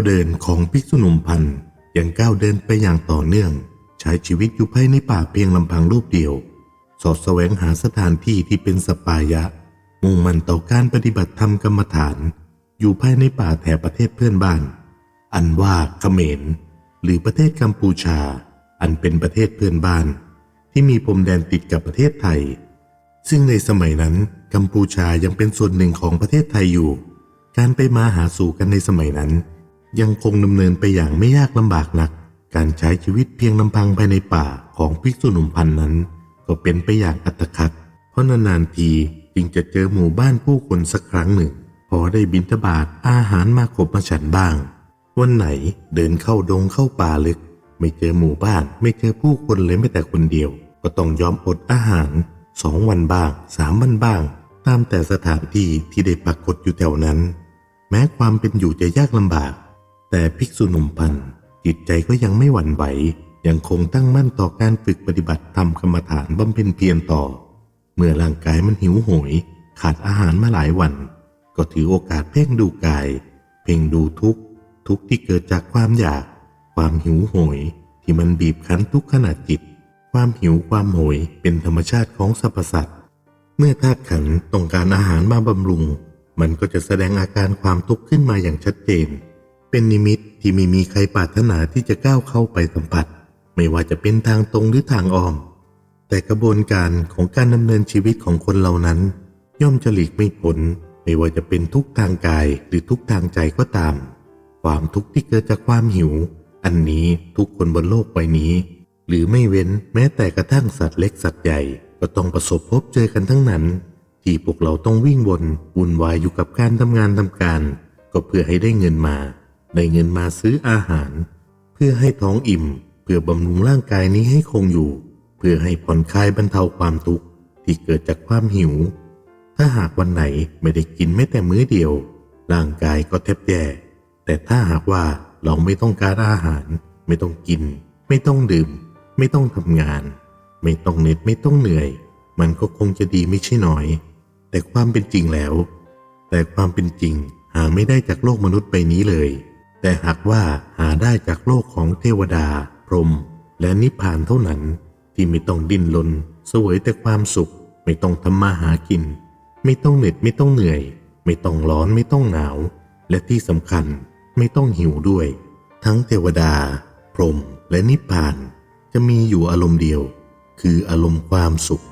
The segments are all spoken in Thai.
ารก้าวเดินของภิกษุหนุ่มพันธ์ยังก้าวเดินไปอย่างต่อเนื่อง ใช้ชีวิตอยู่ภายในป่าเพียงลำพังรูปเดียว สอดแสวงหาสถานที่ที่เป็นสปายะ มุ่งมั่นต่อการปฏิบัติธรรมกรรมฐาน อยู่ภายในป่าแถบประเทศเพื่อนบ้าน อันว่าเขมร หรือประเทศกัมพูชา อันเป็นประเทศเพื่อนบ้าน ที่มีพรมแดนติดกับประเทศไทย ซึ่งในสมัยนั้นกัมพูชายังเป็นส่วนหนึ่งของประเทศไทยอยู่ การไปมาหาสู่กันในสมัยนั้น ยังคงดำเนินไปอย่างไม่ยากลำบากนัก การใช้ชีวิตเพียงลำพังภายในป่าของภิกษุหนุ่มพันธ์นั้น ก็เป็นไปอย่างอัตคัดเพราะนานๆทีจึงจะเจอหมู่บ้านผู้คนสักครั้งหนึ่ง พอได้บินทบาทอาหารมาขบมาฉันบ้าง วันไหนเดินเข้าดงเข้าป่าลึก ไม่เจอหมู่บ้าน ไม่เจอผู้คนเลยแม้แต่คนเดียว ก็ต้องยอมอดอาหารสองวันบ้างสามวันบ้าง ตามแต่สถานที่ที่ได้ปรากฏอยู่แถวนั้น แม้ความเป็นอยู่จะยากลำบาก แต่ภิกษุหนุ่มพันจิตใจก็ยังไม่หวั่นไหวยังคงตั้งมั่นต่อการฝึกปฏิบัติทำกรรมฐานบำเพ็ญเพียรต่อ เมื่อร่างกายมันหิวโหย ขาดอาหารมาหลายวัน ก็ถือโอกาสเพ่งดูกาย เพ่งดูทุกข์ทุกข์ที่เกิดจากความอยาก ความหิวโหย ที่มันบีบคั้นทุกขณะจิต ความหิวความโหยเป็นธรรมชาติของสรรพสัตว์เมื่อธาตุขันต้องการอาหารมาบำรุง มันก็จะแสดงอาการความทุกข์ขึ้นมาอย่างชัดเจน เป็นนิมิตที่ไม่มีใครปรารถนาที่จะก้าวเข้าไปสัมผัส ไม่ว่าจะเป็นทางตรงหรือทางอ้อม แต่กระบวนการของการดำเนินชีวิตของคนเหล่านั้น ย่อมจะหลีกไม่พ้นไม่ว่าจะเป็นทุกทางกายหรือทุกทางใจก็ตาม ความทุกข์ที่เกิดจากความหิว อันนี้ทุกคนบนโลกใบนี้ หรือไม่เว้นแม้แต่กระทั่งสัตว์เล็กสัตว์ใหญ่ก็ต้องประสบพบเจอกันทั้งนั้น ที่พวกเราต้องวิ่งวนวุ่นวายอยู่กับการทำงานทำการ ก็เพื่อให้ได้เงินมา ได้เงินมาซื้ออาหาร เพื่อให้ท้องอิ่ม เพื่อบำรุงร่างกายนี้ให้คงอยู่ เพื่อให้ผ่อนคลายบรรเทาความทุกข์ที่เกิดจากความหิว ถ้าหากวันไหนไม่ได้กินแม้แต่มื้อเดียว ร่างกายก็แทบแย่ แต่ถ้าหากว่าเราไม่ต้องการอาหาร ไม่ต้องกิน ไม่ต้องดื่ม ไม่ต้องทำงาน ไม่ต้องเหน็ดไม่ต้องเหนื่อย มันก็คงจะดีไม่ใช่น้อย แต่ความเป็นจริงแล้ว แต่ความเป็นจริงหาไม่ได้จากโลกมนุษย์ใบนี้เลย แต่หากว่าหาได้จากโลกของเทวดา พรหมและนิพพานเท่านั้นที่ไม่ต้องดิ้นรนเสวยแต่ความสุข ไม่ต้องทำมาหากิน ไม่ต้องเหน็ดไม่ต้องเหนื่อย ไม่ต้องร้อนไม่ต้องหนาว และที่สำคัญไม่ต้องหิวด้วย ทั้งเทวดา พรหมและนิพพาน จะมีอยู่อารมณ์เดียว คืออารมณ์ความสุข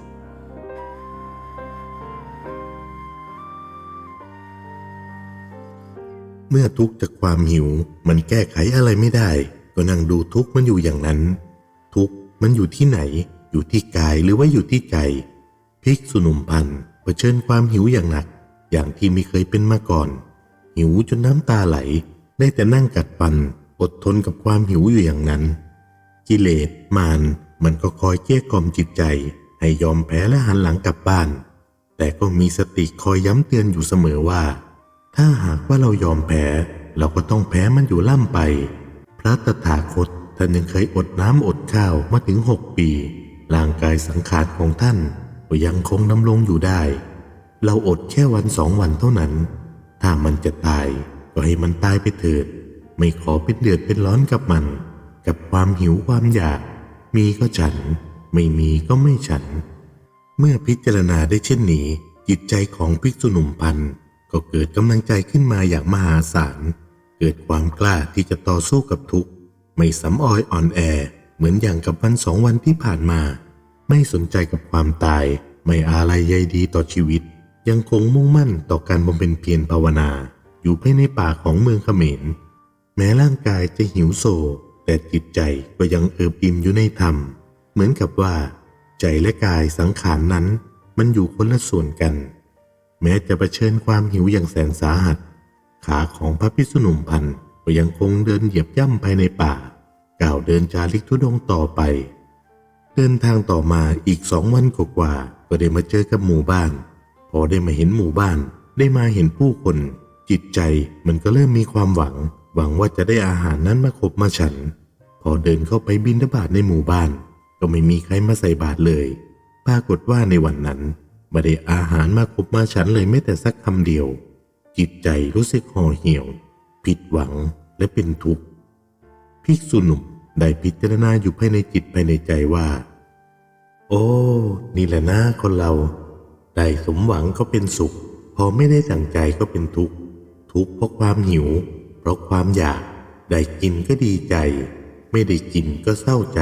เมื่อทุกข์จากความหิว มันแก้ไขอะไรไม่ได้ ก็นั่งดูทุกข์มันอยู่อย่างนั้น ทุกข์มันอยู่ที่ไหน อยู่ที่กายหรือว่าอยู่ที่ใจภิกษุหนุ่มพันเผชิญความหิวอย่างหนัก อย่างที่ไม่เคยเป็นมาก่อน หิวจนน้ำตาไหล ได้แต่นั่งกัดฟัน อดทนกับความหิวอยู่อย่างนั้น กิเลสมารมันก็คอยเกลี้ยกล่อมจิตใจ ให้ยอมแพ้และหันหลังกลับบ้าน แต่ก็มีสติคอยย้ำเตือนอยู่เสมอว่า ถ้าหากว่าเรายอมแพ้ เราก็ต้องแพ้มันอยู่ล่ำไป พระตถาคตท่านยังเคยอดน้ำอดข้าวมาถึงหกปี ร่างกายสังขารของท่านก็ยังคงดำรงอยู่ได้ เราอดแค่วันสองวันเท่านั้น ถ้ามันจะตายก็ให้มันตายไปเถิด ไม่ขอเป็นเดือดเป็นร้อนกับมัน กับความหิวความอยาก มีก็ฉัน ไม่มีก็ไม่ฉัน เมื่อพิจารณาได้เช่นนี้ จิตใจของภิกษุหนุ่มพันธ์ ก็เกิดกำลังใจขึ้นมาอย่างมหาศาล เกิดความกล้าที่จะต่อสู้กับทุกข์ ไม่สำออยอ่อนแอ เหมือนอย่างกับวันสองวันที่ผ่านมา ไม่สนใจกับความตาย ไม่อาลัยใยดีต่อชีวิต ยังคงมุ่งมั่นต่อการบำเพ็ญเพียรภาวนา อยู่ภายในป่าของเมืองเขมร แม้ร่างกายจะหิวโซ แต่จิตใจก็ยังเอิบอิ่มอยู่ในธรรม เหมือนกับว่า ใจและกายสังขารนนั้น มันอยู่คนละส่วนกัน แม้จะเผชิญความหิวอย่างแสนสาหัส ขาของพระพิษณุมพันธ์ก็ยังคงเดินเหยียบย่ำภายในป่า ก้าวเดินจาริกทุดงต่อไป เดินทางต่อมาอีกสองวันกว่าก็ได้มาเจอกับหมู่บ้าน พอได้มาเห็นหมู่บ้านได้มาเห็นผู้คน จิตใจมันก็เริ่มมีความหวัง หวังว่าจะได้อาหารนั้นมาขบมาฉัน พอเดินเข้าไปบินทบาทในหมู่บ้าน ก็ไม่มีใครมาใส่บาตรเลย ปรากฏว่าในวันนั้น ไม่ได้อาหารมาขบมาฉันเลยแม้แต่สักคำเดียว จิตใจรู้สึกห่อเหี่ยว ผิดหวังและเป็นทุกข์ภิกษุหนุ่มได้พิจารณาอยู่ภายในจิตภายในใจว่า โอ้ นี่แหละนะคนเรา ได้สมหวังก็เป็นสุข พอไม่ได้ดั่งใจก็เป็นทุกข์ ทุกข์เพราะความหิว เพราะความอยาก ได้กินก็ดีใจ ไม่ได้กินก็เศร้าใจ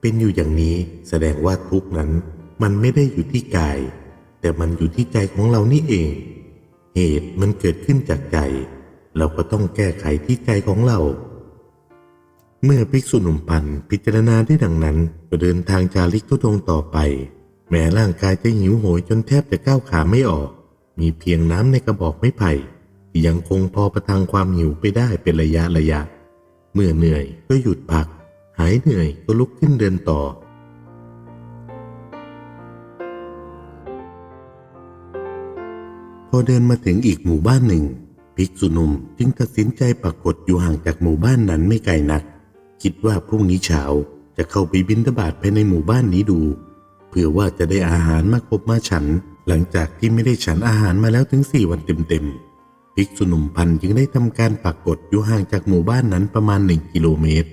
เป็นอยู่อย่างนี้แสดงว่าทุกข์นั้น มันไม่ได้อยู่ที่กาย แต่มันอยู่ที่ใจของเรานี่เอง เหตุมันเกิดขึ้นจากใจ เราก็ต้องแก้ไขที่ใจของเรา เมื่อภิกษุหนุ่มปันพิจารณาได้ดังนั้นก็เดินทางจาริกทุดงต่อไป แม้ร่างกายจะหิวโหยจนแทบจะก้าวขาไม่ออก มีเพียงน้ำในกระบอกไม้ไผ่ที่ยังคงพอประทังความหิวไปได้เป็นระยะระยะ เมื่อเหนื่อยก็หยุดพัก หายเหนื่อยก็ลุกขึ้นเดินต่อ พอเดินมาถึงอีกหมู่บ้านหนึ่งภิกษุหนุ่มจึงตัดสินใจปรากฏอยู่ห่างจากหมู่บ้านนั้นไม่ไกลนัก คิดว่าพรุ่งนี้เช้าจะเข้าไปบิณฑบาตภายในหมู่บ้านนี้ดู เพื่อว่าจะได้อาหารมาครบมาฉัน หลังจากที่ไม่ได้ฉันอาหารมาแล้วถึงสี่วันเต็มๆภิกษุหนุ่มพันจึงได้ทำการปรากฏอยู่ห่างจากหมู่บ้านนั้นประมาณหนึ่งกิโลเมตร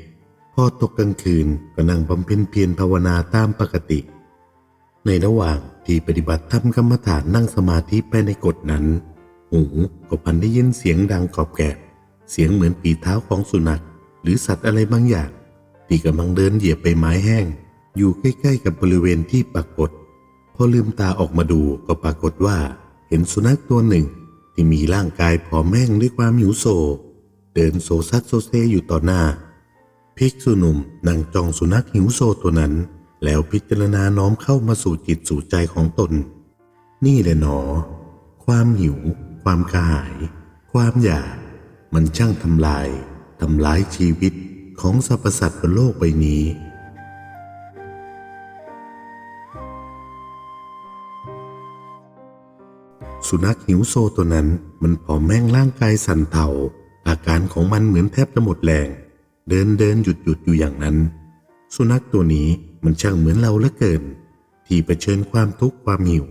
พอตกกลางคืนก็นั่งบำเพ็ญเพียรภาวนาตามปกติ ในระหว่างที่ปฏิบัติธรรมกรรมฐานนั่งสมาธิไปในกฎนั้น หูก็พันได้ยินเสียงดังกรอบแกรบเสียงเหมือนปีเท้าของสุนัข หรือสัตว์อะไรบางอย่าง ที่กำลังเดินเหยียบไปไม้แห้ง อยู่ใกล้ๆกับบริเวณที่ปรากฏ พอลืมตาออกมาดูก็ปรากฏว่า เห็นสุนัขตัวหนึ่ง ที่มีร่างกายผอมแห้งด้วยความหิวโซ เดินโซซัดโซเซอยู่ต่อหน้า ภิกษุหนุ่มนั่งจ้องสุนัขหิวโซตัวนั้น แล้วพิจารณาน้อมเข้ามาสู่จิตสู่ใจของตน นี่แหละหนอ ความหิว ความกระหาย ความอยาก มันช่างทำลายทำลายชีวิตของสรรพสัตว์บนโลกใบนี้ สุนัขหิวโซตัวนั้นมันผอมแม่งร่างกายสั่นเทาอาการของมันเหมือนแทบจะหมดแรง เดินเดินหยุดหยุดอยู่อย่างนั้น สุนัขตัวนี้ มันช่างเหมือนเราเหลือเกิน ที่เผชิญความทุกข์ความหิว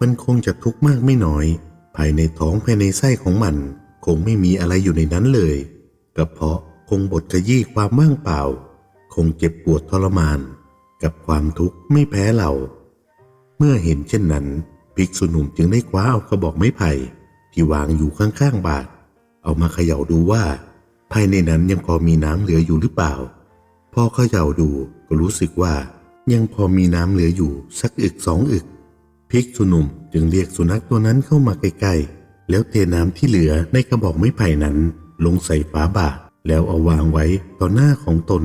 มันคงจะทุกข์มากไม่น้อย ภายในท้องภายในไส้ของมัน คงไม่มีอะไรอยู่ในนั้นเลยกระเพาะคงบดกระยี่ความว่างเปล่า คงเจ็บปวดทรมาน กับความทุกข์ไม่แพ้เรา เมื่อเห็นเช่นนั้น ภิกษุหนุ่มจึงได้คว้าเอากระบอกไม้ไผ่ที่วางอยู่ข้างๆบาท เอามาเขย่าดูว่า ภายในนั้นยังพอมีน้ำเหลืออยู่หรือเปล่า พอเขย่าดู ก็รู้สึกว่ายังพอมีน้ำเหลืออยู่สักอึกสองอึกภิกษุหนุ่มจึงเรียกสุนัขตัวนั้นเข้ามาใกล้ๆ แล้วเทน้ำที่เหลือในกระบอกไม้ไผ่นั้น ลงใส่ฝาบาทแล้วเอาวางไว้ต่อหน้าของตน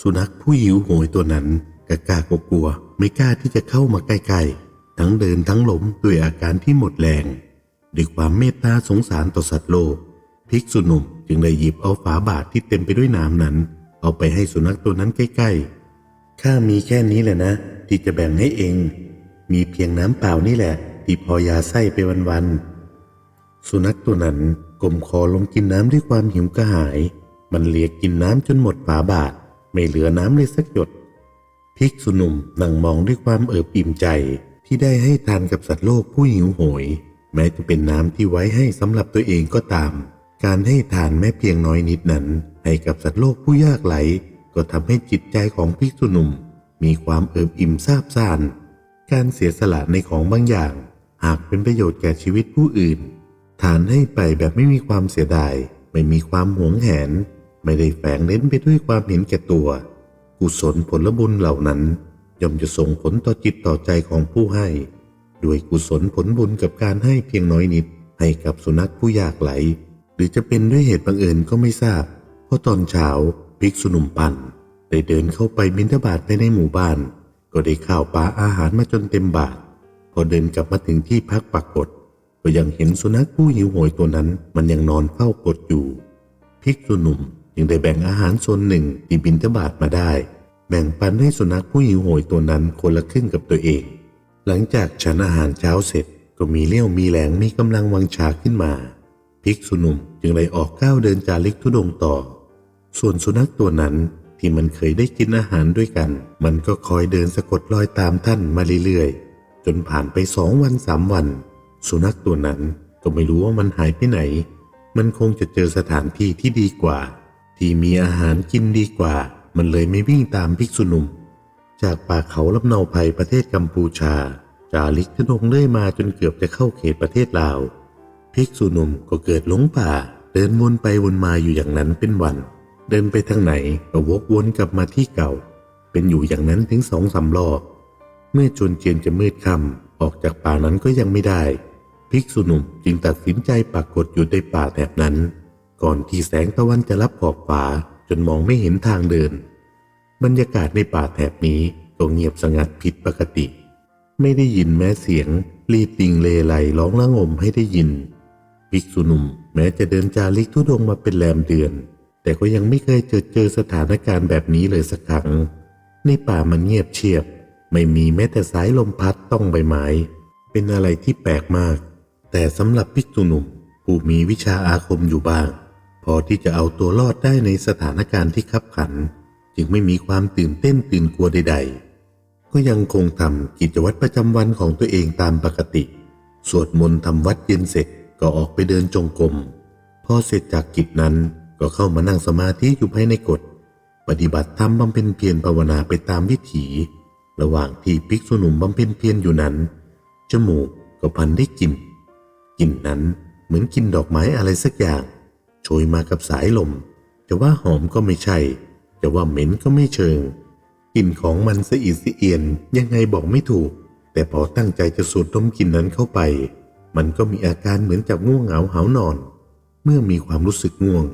สุนัขผู้หิวโหยตัวนั้นกะกล้ากกลัวไม่กล้าที่จะเข้ามาใกล้ๆ ทั้งเดินทั้งล้มด้วยอาการที่หมดแรงด้วยความเมตตาสงสารต่อสัตว์โลก ภิกษุหนุ่มจึงได้หยิบเอาฝาบาทที่เต็มไปด้วยน้ำนั้น เอาไปให้สุนัขตัวนั้นใกล้ๆ ข้ามีแค่นี้แหละนะ ที่จะแบ่งให้เอง มีเพียงน้ำเปล่านี่แหละ ที่พอยาไส้ไปวันๆสุนัขตัวนั้นกลมคอลงกินน้ำด้วยความหิวกระหาย มันเลียกินน้ำจนหมดฝาบาท ไม่เหลือน้ำเลยสักหยดภิกษุนุ่มนั่งมองด้วยความเอิบอิ่มใจที่ได้ให้ทานกับสัตว์โลกผู้หิวโหย แม้จะเป็นน้ำที่ไว้ให้สำหรับตัวเองก็ตาม การให้ทานแม้เพียงน้อยนิดนั้น ให้กับสัตว์โลกผู้ยากไร้ ก็ทำให้จิตใจของภิกษุหนุ่มมีความเอิบอิ่มซาบซ่าน การเสียสละในของบางอย่าง หากเป็นประโยชน์แก่ชีวิตผู้อื่นทานให้ไปแบบไม่มีความเสียดาย ไม่มีความหวงแหน ไม่ได้แฝงเน้นไปด้วยความเห็นแก่ตัว กุศลผลบุญเหล่านั้น ย่อมจะส่งผลต่อจิตต่อใจของผู้ให้ ด้วยกุศลผลบุญกับการให้เพียงน้อยนิด ให้กับสุนัขผู้ยากไหล หรือจะเป็นด้วยเหตุบังเอิญก็ไม่ทราบ เพราะตอนเช้า ภิกษุหนุ่มปันได้เดินเข้าไปบิณฑบาตไปในหมู่บ้าน ก็ได้ข้าวปลาอาหารมาจนเต็มบาทพอเดินกลับมาถึงที่พักปรากฏ ก็ยังเห็นสุนัขผู้หิวโหยตัวนั้น มันยังนอนเฝ้ากดอยู่ ภิกษุหนุ่มจึงได้แบ่งอาหารส่วนหนึ่งที่บินทบาทมาได้ แบ่งปันให้สุนัขผู้หิวโหยตัวนั้นคนละครึ่งกับตัวเอง หลังจากฉันอาหารเช้าเสร็จก็มีเลี้ยวมีแรงมีกำลังวังชาขึ้นมา ภิกษุหนุ่มจึงเลยออกก้าวเดินจาริกทุดงต่อ ส่วนสุนัขตัวนั้นที่มันเคยได้กินอาหารด้วยกัน มันก็คอยเดินสะกดรอยตามท่านมาเรื่อยๆ จนผ่านไปสองวันสามวัน สุนัขตัวนั้นก็ไม่รู้ว่ามันหายไปไหน มันคงจะเจอสถานที่ที่ดีกว่า ที่มีอาหารกินดีกว่า มันเลยไม่วิ่งตามภิกษุหนุ่ม จากป่าเขาลำเนาภัยประเทศกัมพูชา จาริกทุดงเรื่อยมาจนเกือบจะเข้าเขตประเทศลาว ภิกษุหนุ่มก็เกิดหลงป่า เดินวนไปวนมาอยู่อย่างนั้นเป็นวัน เดินไปทางไหนก็วกวนกลับมาที่เก่า เป็นอยู่อย่างนั้นถึงสองสามรอบ เมื่อจนเจียนจะมืดค่ำออกจากป่านั้นก็ยังไม่ได้ ภิกษุหนุ่มจึงตัดสินใจปักกฏอยู่ในป่าแถบนั้น ก่อนที่แสงตะวันจะรับขอบฟ้าจนมองไม่เห็นทางเดิน บรรยากาศในป่าแถบนี้ก็เงียบสงัดผิดปกติ ไม่ได้ยินแม้เสียงรีดลิงเลไลร้องระงมให้ได้ยิน ภิกษุหนุ่มแม้จะเดินจาริกทุดงมาเป็นแรมเดือน แต่ก็ยังไม่เคยเจอเจอสถานการณ์แบบนี้เลยสักครั้ง ในป่ามันเงียบเชียบ ไม่มีแม้แต่สายลมพัดต้องใบไม้ เป็นอะไรที่แปลกมาก แต่สำหรับภิกษุนุผู้มีวิชาอาคมอยู่บ้าง พอที่จะเอาตัวรอดได้ในสถานการณ์ที่ขับขัน จึงไม่มีความตื่นเต้นตื่นกลัวใด ๆ ก็ยังคงทำกิจวัตรประจำวันของตัวเองตามปกติ สวดมนต์ทำวัดเย็นเสร็จก็ออกไปเดินจงกรมพอเสร็จจากกิจนั้น ก็เข้ามานั่งสมาธิอยู่ภายในกฎ ปฏิบัติธรรมบำเพ็ญเพียรภาวนาไปตามวิถี ระหว่างที่ภิกษุหนุ่มบำเพ็ญเพียรอยู่นั้น จมูกก็พันได้กลิ่นกลิ่นนั้นเหมือนกลิ่นดอกไม้อะไรสักอย่าง โชยมากับสายลมจะว่าหอมก็ไม่ใช่จะว่าเหม็นก็ไม่เชิงกลิ่นของมันสะอิดสะเอียนยังไงบอกไม่ถูก แต่พอตั้งใจจะสูดดมกลิ่นนั้นเข้าไป มันก็มีอาการเหมือนจับง่วงเหงาหานอน เมื่อมีความรู้สึกง่วง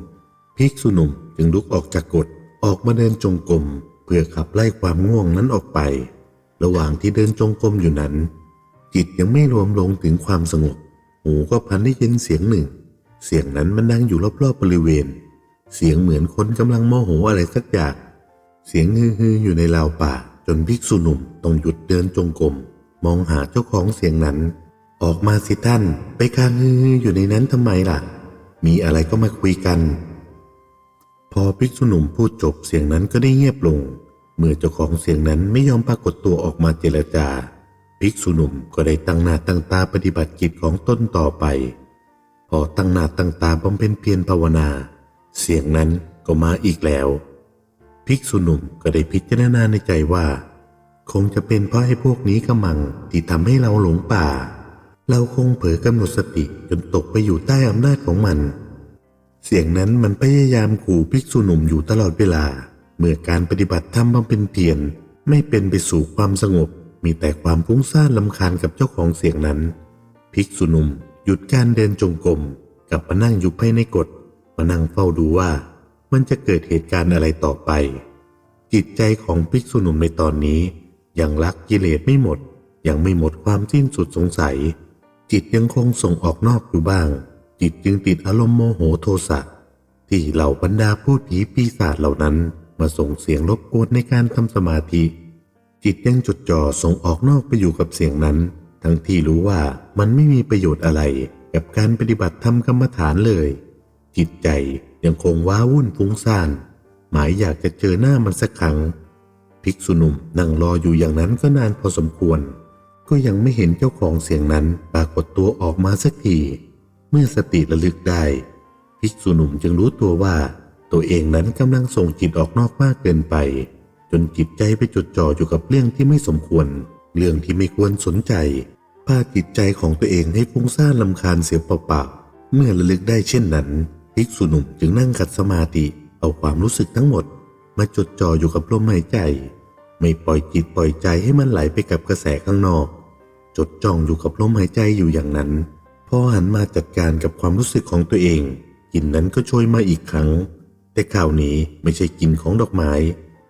ภิกษุหนุ่มจึงลุกออกจากกฎออกมาเดินจงกรมเพื่อขับไล่ความง่วงนั้นออกไป ระหว่างที่เดินจงกรมอยู่นั้น จิตยังไม่รวมลงถึงความสงบ หูก็พันได้ยินเสียงหนึ่ง เสียงนั้นมันดังอยู่รอบๆบริเวณ เสียงเหมือนคนกำลังโมโหอะไรสักอย่าง เสียงฮือๆอยู่ในราวป่า จนภิกษุหนุ่มต้องหยุดเดินจงกรมมองหาเจ้าของเสียงนั้น ออกมาสิท่าน ไปคางฮือๆอยู่ในนั้นทำไมล่ะ มีอะไรก็มาคุยกัน อภิกษุหนุ่มพูดจบเสียงนั้นก็ได้เงียบลง เมื่อเจ้าของเสียงนั้นไม่ยอมปรากฏตัวออกมาเจรจา ภิกษุหนุ่มก็ได้ตั้งหน้าตั้งตาปฏิบัติกิจของตนต่อไป พอตั้งหน้าตั้งตาบำเพ็ญเพียรภาวนา เสียงนั้นก็มาอีกแล้ว ภิกษุหนุ่มก็ได้พิจารณาในใจว่า คงจะเป็นเพราะไอ้พวกนี้กำมังที่ทำให้เราหลงป่า เราคงเผลอกำหนดสติจนตกไปอยู่ใต้อำนาจของมัน เสียงนั้นมันพยายามขู่ภิกษุหนุ่มอยู่ตลอดเวลา เมื่อการปฏิบัติธรรมบำเพ็ญเพียรไม่เป็นไปสู่ความสงบ มีแต่ความฟุ้งซ่านลำคาญกับเจ้าของเสียงนั้น ภิกษุหนุ่มหยุดการเดินจงกรมกลับมานั่งอยู่ภายในกฎมานั่งเฝ้าดูว่ามันจะเกิดเหตุการณ์อะไรต่อไป จิตใจของภิกษุหนุ่มในตอนนี้ ยังรักกิเลสไม่หมด ยังไม่หมดความสิ้นสุดสงสัย จิตยังคงส่งออกนอกอยู่บ้าง จิตจึงติดอารมณ์โมโหโทสะที่เหล่าบรรดาพูดผีปีศาจเหล่านั้นมาส่งเสียงรบกวนในการทำสมาธิ จิตยังจดจ่อส่งออกนอกไปอยู่กับเสียงนั้น ทั้งที่รู้ว่ามันไม่มีประโยชน์อะไรกับการปฏิบัติธรรมกรรมฐานเลย จิตใจยังคงว้าวุ่นฟุ้งซ่าน หมายอยากจะเจอหน้ามันสักครั้ง ภิกษุหนุ่มนั่งรออยู่อย่างนั้นก็นานพอสมควร ก็ยังไม่เห็นเจ้าของเสียงนั้นปรากฏตัวออกมาสักที มื่อสติระลึกได้ ภิกษุหนุ่มจึงรู้ตัวว่า ตัวเองนั้นกำลังส่งจิตออกนอกมากเกินไป จนจิตใจไปจดจ่ออยู่กับเรื่องที่ไม่สมควร เรื่องที่ไม่ควรสนใจพาจิตใจของตัวเองให้ฟุ้งซ่านลำคาญเสียเปล่าๆเมื่อระลึกได้เช่นนั้นภิกษุหนุ่มจึงนั่งขัดสมาธิเอาความรู้สึกทั้งหมด มาจดจ่ออยู่กับลมหายใจ ไม่ปล่อยจิตปล่อยใจให้มันไหลไปกับกระแสข้างนอก จดจ้องอยู่กับลมหายใจอยู่อย่างนั้น พอหันมาจัดการกับความรู้สึกของตัวเอง กลิ่นนั้นก็โชยมาอีกครั้ง แต่ข่าวนี้ไม่ใช่กลิ่นของดอกไม้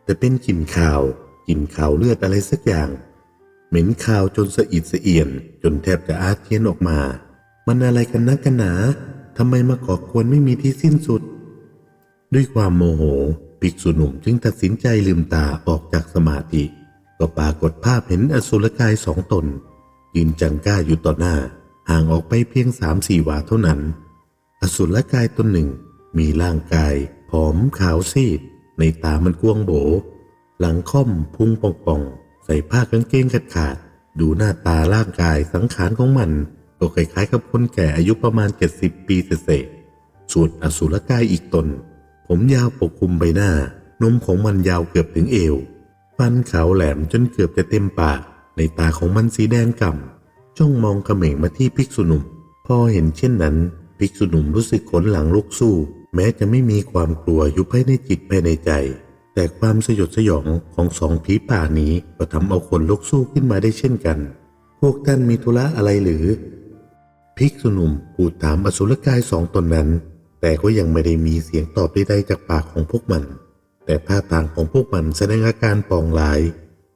แต่เป็นกลิ่นข่าวกลิ่นข่าวเลือดอะไรสักอย่าง เหม็นข่าวจนสะอิดสะเอียน จนแทบจะอาเจียนออกมา มันอะไรกันนักกันหนาทำไมมาก่อกวนไม่มีที่สิ้นสุด ด้วยความโมโหภิกษุหนุ่มจึงตัดสินใจลืมตาออกจากสมาธิ ก็ปรากฏภาพเห็นอสุรกายสองตน ยืนจังก้าอยู่ต่อหน้า ห่างออกไปเพียงสามสี่วาเท่านั้น อสุรกายตนหนึ่งมีร่างกายผอมขาวซีด ในตามันกวงโบ หลังค่อมพุงป่องป่อง ใส่ผ้ากางเกงขาดขาดๆดูหน้าตาร่างกายสังขารของมัน ก็คล้ายๆกับคนแก่อายุประมาณ70ปีเศษส่วนอสุรกายอีกตน ผมยาวปกคลุมใบหน้านมของมันยาวเกือบถึงเอว ฟันขาวแหลมจนเกือบจะเต็มปาก ในตาของมันสีแดงก่ำ จ้องมองเขม่งมาที่ภิกษุหนุ่ม พอเห็นเช่นนั้น ภิกษุหนุ่มรู้สึกขนหลังลุกสู้ แม้จะไม่มีความกลัวอยู่ภายในจิตภายในใจ แต่ความสยดสยองของสองผีป่านี้ก็ทำเอาคนลุกสู้ขึ้นมาได้เช่นกัน พวกท่านมีธุระอะไรหรือ ภิกษุหนุ่มพูดถามอสุรกายสองตนนั้น แต่ก็ยังไม่ได้มีเสียงตอบใดๆจากปากของพวกมัน แต่ท่าทางของพวกมันแสดงอาการปองร้าย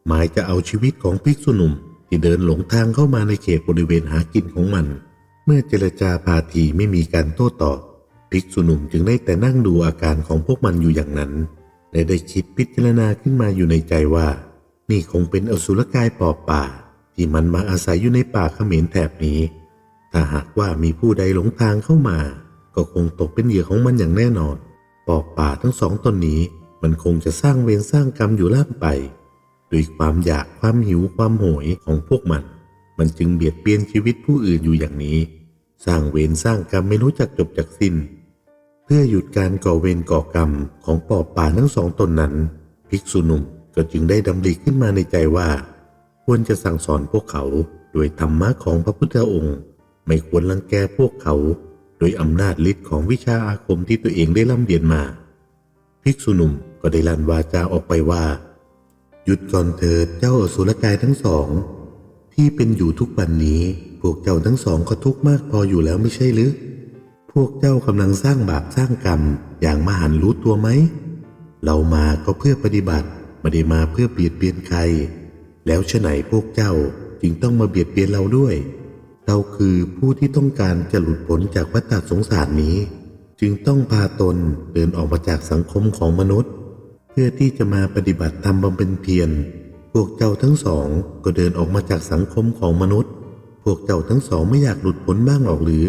หมายจะเอาชีวิตของภิกษุหนุ่ม ที่เดินหลงทางเข้ามาในเขตบริเวณหากินของมัน เมื่อเจรจาพาทีไม่มีการโต้ตอบภิกษุหนุ่มจึงได้แต่นั่งดูอาการของพวกมันอยู่อย่างนั้นและได้คิดพิจารณาขึ้นมาอยู่ในใจว่า นี่คงเป็นอสุรกายปอบป่า ที่มันมาอาศัยอยู่ในป่าเขมรแถบนี้ ถ้าหากว่ามีผู้ใดหลงทางเข้ามา ก็คงตกเป็นเหยื่อของมันอย่างแน่นอน ปอบป่าทั้งสองตนนี้ มันคงจะสร้างเวรสร้างกรรมอยู่ล่ำไป ด้วยความอยากความหิวความโหยของพวกมัน มันจึงเบียดเบียนชีวิตผู้อื่นอยู่อย่างนี้ สร้างเวรสร้างกรรมไม่รู้จักจบจากสิ้น เพื่อหยุดการก่อเวรก่อกรรมของปอบป่าทั้งสองตนนั้น ภิกษุหนุ่มก็จึงได้ดำริขึ้นมาในใจว่า ควรจะสั่งสอนพวกเขาโดยธรรมะของพระพุทธองค์ ไม่ควรรังแกพวกเขา โดยอำนาจฤทธิ์ของวิชาอาคมที่ตัวเองได้ร่ำเรียนมา ภิกษุหนุ่มก็ได้ลั่นวาจาออกไปว่า หยุดก่อนเถิดเจ้าอสุรกายทั้งสอง ที่เป็นอยู่ทุกวันนี้ พวกเจ้าทั้งสองก็ทุกข์มากพออยู่แล้วไม่ใช่หรือ พวกเจ้ากำลังสร้างบาปสร้างกรรมอย่างมหันต์รู้ตัวไหม เรามาก็เพื่อปฏิบัติไม่ได้มาเพื่อเบียดเบียนใคร แล้วฉะไหนพวกเจ้าจึงต้องมาเบียดเบียนเราด้วย เราคือผู้ที่ต้องการจะหลุดพ้นจากวัฏสงสารนี้ จึงต้องพาตนเดินออกมาจากสังคมของมนุษย์ เพื่อที่จะมาปฏิบัติธรรมบำเพ็ญเพียร พวกเจ้าทั้งสองก็เดินออกมาจากสังคมของมนุษย์ พวกเจ้าทั้งสองไม่อยากหลุดพ้นบ้างหรอกหรือ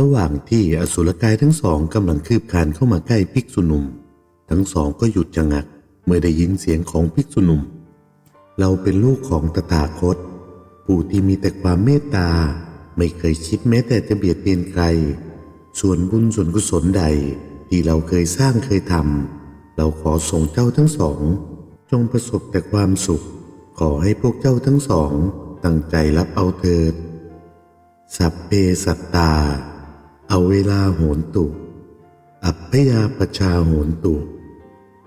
ระหว่างที่อสุรกายทั้งสองกำลังคืบคลานเข้ามาใกล้ภิกษุหนุ่ม ทั้งสองก็หยุดชะงักเมื่อได้ยินเสียงของภิกษุหนุ่ม เราเป็นลูกของตถาคต ผู้ที่มีแต่ความเมตตา ไม่เคยคิดแม้แต่จะเบียดเบียนใคร ส่วนบุญส่วนกุศลใดที่เราเคยสร้างเคยทำ เราขอส่งเจ้าทั้งสอง จงประสบแต่ความสุข ขอให้พวกเจ้าทั้งสอง ตั้งใจรับเอาเถิด สัพเพสัตตา เอาเวลาโหนตุ อัพพยาปชาโหนตุ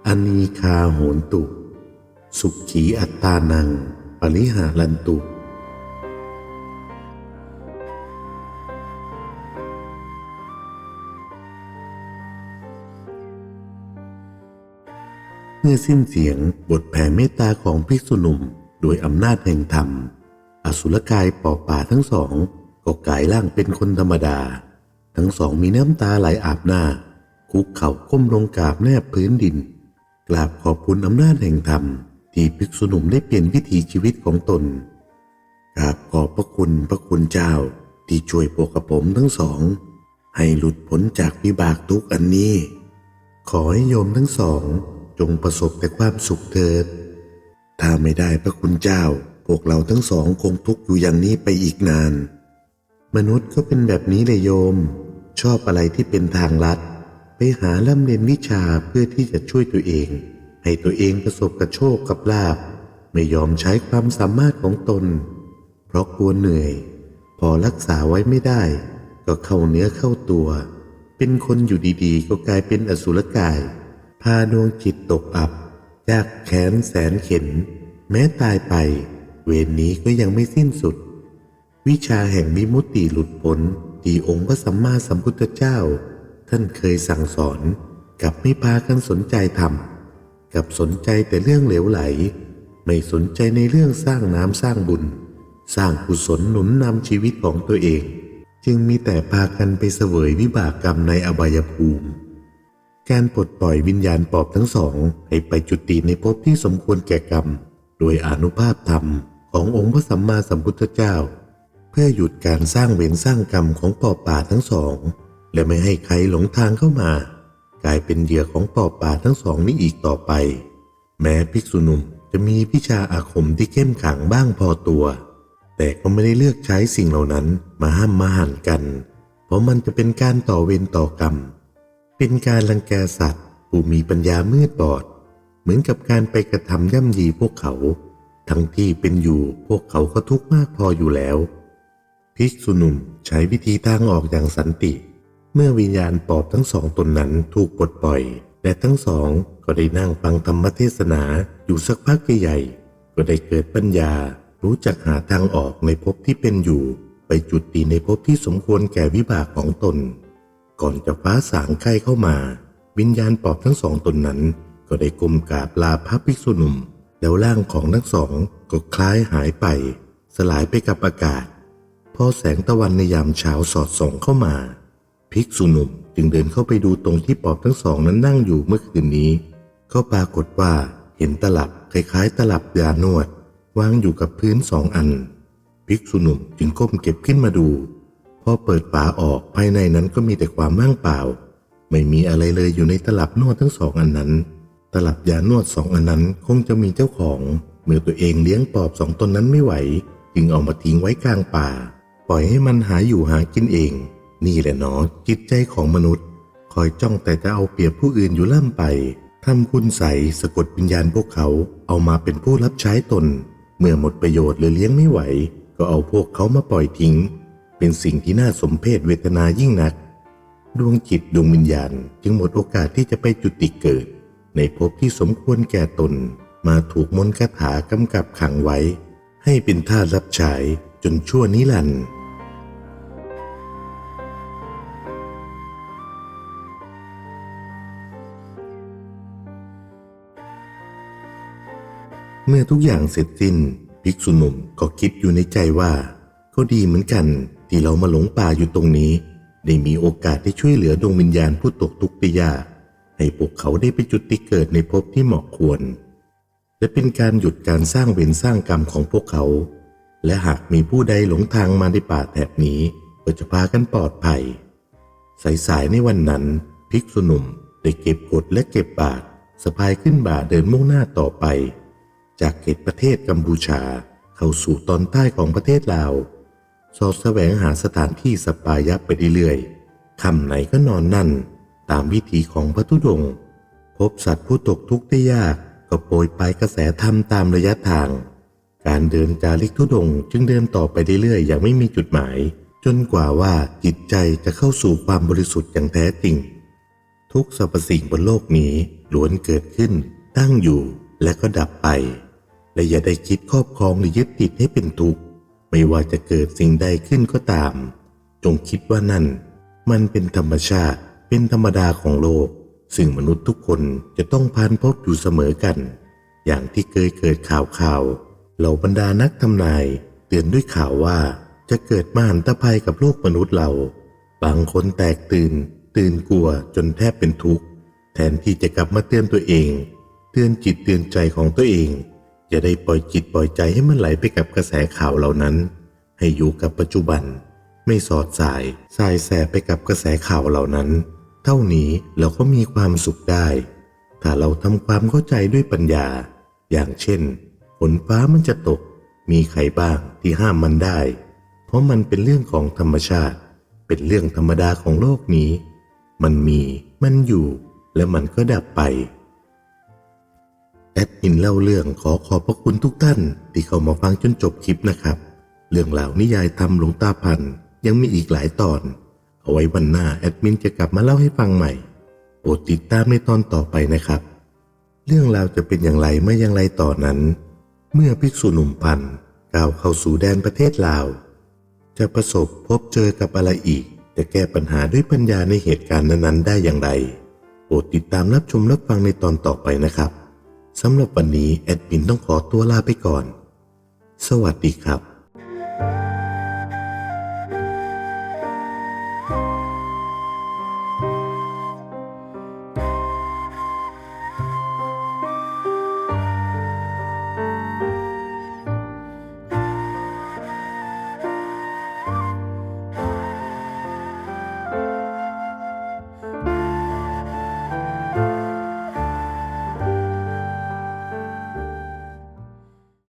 อนีคาโหนตุ สุขีอัตตานัง ปริหารันตุ เมื่อสิ้นเสียงบทแผ่เมตตาของภิกษุหนุ่มโดยอำนาจแห่งธรรม อสุรกายปอบป่าทั้งสองก็กลายร่างเป็นคนธรรมดา ทั้งสองมีน้ำตาไหลอาบหน้า คุกเข่าก้มลงกราบแนบพื้นดิน กราบขอบคุณอำนาจแห่งธรรม ที่ภิกษุหนุ่มได้เปลี่ยนวิถีชีวิตของตนกราบขอบพระคุณพระคุณเจ้าที่ช่วยพวกกระผมทั้งสอง ให้หลุดพ้นจากวิบากทุกอันนี้ ขอให้โยมทั้งสอง จงประสบแต่ความสุขเถิด ถ้าไม่ได้พระคุณเจ้า พวกเราทั้งสองคงทุกข์อยู่อย่างนี้ไปอีกนาน มนุษย์ก็เป็นแบบนี้เลยโยม ชอบอะไรที่เป็นทางลัด ไปหาล่ำเรียนวิชาเพื่อที่จะช่วยตัวเอง ให้ตัวเองประสบกับโชคกับลาบ ไม่ยอมใช้ความสามารถของตน เพราะกลัวเหนื่อย พอรักษาไว้ไม่ได้ ก็เข้าเนื้อเข้าตัว เป็นคนอยู่ดีๆ ก็กลายเป็นอสุรกาย พาดวงจิตตกอับ จากแขนแสนเข็น แม้ตายไป เวรนี้ก็ยังไม่สิ้นสุด วิชาแห่งวิมุตติหลุดพ้นที่องค์พระสัมมาสัมพุทธเจ้า ท่านเคยสั่งสอนกับไม่พากันสนใจทำกลับสนใจแต่เรื่องเหลวไหล ไม่สนใจในเรื่องสร้างน้ำสร้างบุญ สร้างกุศลหนุนนำชีวิตของตัวเอง จึงมีแต่พากันไปเสวยวิบากกรรมในอบายภูมิ การปลดปล่อยวิญญาณปอบทั้งสอง ให้ไปจุติในภพที่สมควรแก่กรรม โดยอนุภาพธรรมขององค์พระสัมมาสัมพุทธเจ้า เพื่อหยุดการสร้างเวรสร้างกรรมของปอบป่าทั้งสอง และไม่ให้ใครหลงทางเข้ามา กลายเป็นเหยื่อของปอบป่าทั้งสองนี้อีกต่อไป แม้ภิกษุหนุ่มจะมีวิชาอาคมที่เข้มขังบ้างพอตัว แต่ก็ไม่ได้เลือกใช้สิ่งเหล่านั้นมาห้ามมาหันกัน เพราะมันจะเป็นการต่อเวรต่อกรรม เป็นการรังแกสัตว์ผู้มีปัญญามืดบอด เหมือนกับการไปกระทำย่ำยีพวกเขา ทั้งที่เป็นอยู่พวกเขาก็ทุกข์มากพออยู่แล้ว ภิกษุหนุ่มใช้วิธีทางออกอย่างสันติ เมื่อวิญญาณปอบทั้งสองตนนั้นถูกปลดปล่อย และทั้งสองก็ได้นั่งฟังธรรมเทศนาอยู่สักพักใหญ่ ก็ได้เกิดปัญญารู้จักหาทางออกในภพที่เป็นอยู่ ไปจุดตีในภพที่สมควรแก่วิบากของตน ก่อนจะฟ้าสางใกล้เข้ามา วิญญาณปอบทั้งสองตนนั้น ก็ได้ก้มกราบลาพระภิกษุหนุ่ม แล้วร่างของทั้งสองก็คล้ายหายไป สลายไปกับอากาศ พอแสงตะวันในยามเช้าสอดส่องเข้ามา ภิกษุหนุ่มจึงเดินเข้าไปดูตรงที่ปอบทั้งสองนั้นนั่งอยู่เมื่อคืนนี้ ก็ปรากฏว่าเห็นตลับคล้ายๆ ตลับยานวด วางอยู่กับพื้นสองอัน ภิกษุหนุ่มจึงก้มเก็บขึ้นมาดู อเปิดฝาออกภายในนั้นก็มีแต่ความว่างเปล่า ไม่มีอะไรเลยอยู่ในตลับนวดทั้งสองอันนั้น ตลับยานวดสองอันนั้นคงจะมีเจ้าของเมื่อตัวเองเลี้ยงปอบสองตนนั้นไม่ไหว จึงเอามาทิ้งไว้กลางป่า ปล่อยให้มันหาอยู่หากินเอง นี่แหละเนาะจิตใจของมนุษย์ คอยจ้องแต่จะเอาเปรียบผู้อื่นอยู่ล่ำไปทำคุณใสสะกดวิญญาณพวกเขาเอามาเป็นผู้รับใช้ตน เมื่อหมดประโยชน์หรือเลี้ยงไม่ไหว ก็เอาพวกเขามาปล่อยทิ้ง เป็นสิ่งที่น่าสมเพชเวทนายิ่งนัก ดวงจิตดวงวิญญาณจึงหมดโอกาสที่จะไปจุติเกิด ในภพที่สมควรแก่ตนมาถูกมนต์คาถากำกับขังไว้ ให้เป็นท่ารับใช้จนชั่วนิรันดร์เมื่อทุกอย่างเสร็จสิ้น ภิกษุหนุ่มก็คิดอยู่ในใจว่า ก็ดีเหมือนกัน ที่เรามาหลงป่าอยู่ตรงนี้ ได้มีโอกาสได้ช่วยเหลือดวงวิญญาณผู้ตกทุกข์ยากให้พวกเขาได้ไปจุดติเกิดในภพที่เหมาะควร และเป็นการหยุดการสร้างเวรสร้างกรรมของพวกเขา และหากมีผู้ใดหลงทางมาในป่าแถบนี้ก็จะพากันปลอดภัย สายๆในวันนั้น ภิกษุหนุ่มได้เก็บกดและเก็บบาตรสะพายขึ้นบ่าเดินมุ่งหน้าต่อไป จากเขตประเทศกัมพูชาเข้าสู่ตอนใต้ของประเทศลาว สอดแสวงหาสถานที่สปายะไปเรื่อยๆคำไหนก็นอนนั่น ตามวิถีของพระธุดงค์พบสัตว์ผู้ตกทุกข์ได้ยากก็โปรยไปกระแสธรรมตามระยะทาง การเดินจาริกธุดงจึงเดินต่อไปเรื่อยๆอย่างไม่มีจุดหมาย จนกว่าว่าจิตใจจะเข้าสู่ความบริสุทธิ์อย่างแท้จริง ทุกสรรพสิ่งบนโลกนี้ล้วนเกิดขึ้น ตั้งอยู่และก็ดับไป และอย่าได้คิดครอบครองหรือยึดติดให้เป็นทุกข์ ไม่ว่าจะเกิดสิ่งใดขึ้นก็ตาม จงคิดว่านั่น มันเป็นธรรมชาติเป็นธรรมดาของโลก ซึ่งมนุษย์ทุกคนจะต้องผ่านพบอยู่เสมอกัน อย่างที่เคยเกิดข่าวข่าวเหล่าบรรดานักทำนาย เตือนด้วยข่าวว่าจะเกิดมหันตภัยกับโลกมนุษย์เรา บางคนแตกตื่น ตื่นกลัวจนแทบเป็นทุกข์ แทนที่จะกลับมาเตือนตัวเอง เตือนจิตเตือนใจของตัวเอง จะได้ปล่อยจิตปล่อยใจให้มันไหลไปกับกระแสข่าวเหล่านั้น ให้อยู่กับปัจจุบัน ไม่สอดสายสายแสไปกับกระแสข่าวเหล่านั้น เท่านี้เราก็มีความสุขได้ ถ้าเราทำความเข้าใจด้วยปัญญา อย่างเช่นฝนฟ้ามันจะตก มีใครบ้างที่ห้ามมันได้ เพราะมันเป็นเรื่องของธรรมชาติ เป็นเรื่องธรรมดาของโลกนี้ มันมี มันอยู่ และมันก็ดับไป แอดมินเล่าเรื่องขอขอบพระคุณทุกท่าน ที่เข้ามาฟังจนจบคลิปนะครับ เรื่องราวนิยายธรรมหลวงตาพันยังมีอีกหลายตอน เอาไว้วันหน้าแอดมินจะกลับมาเล่าให้ฟังใหม่โปรดติดตามในตอนต่อไปนะครับ เรื่องราวจะเป็นอย่างไรเมื่ออย่างไรต่อนนั้น เมื่อภิกษุหนุ่มพันก้าวเข้าสู่แดนประเทศลาว จะประสบพบเจอกับอะไรอีก จะแก้ปัญหาด้วยปัญญาในเหตุการณ์นั้นๆ ได้อย่างไรโปรดติดตามรับชมรับฟังในตอนต่อไปนะครับ สำหรับวันนี้แอดมินต้องขอตัวลาไปก่อน สวัสดีครับ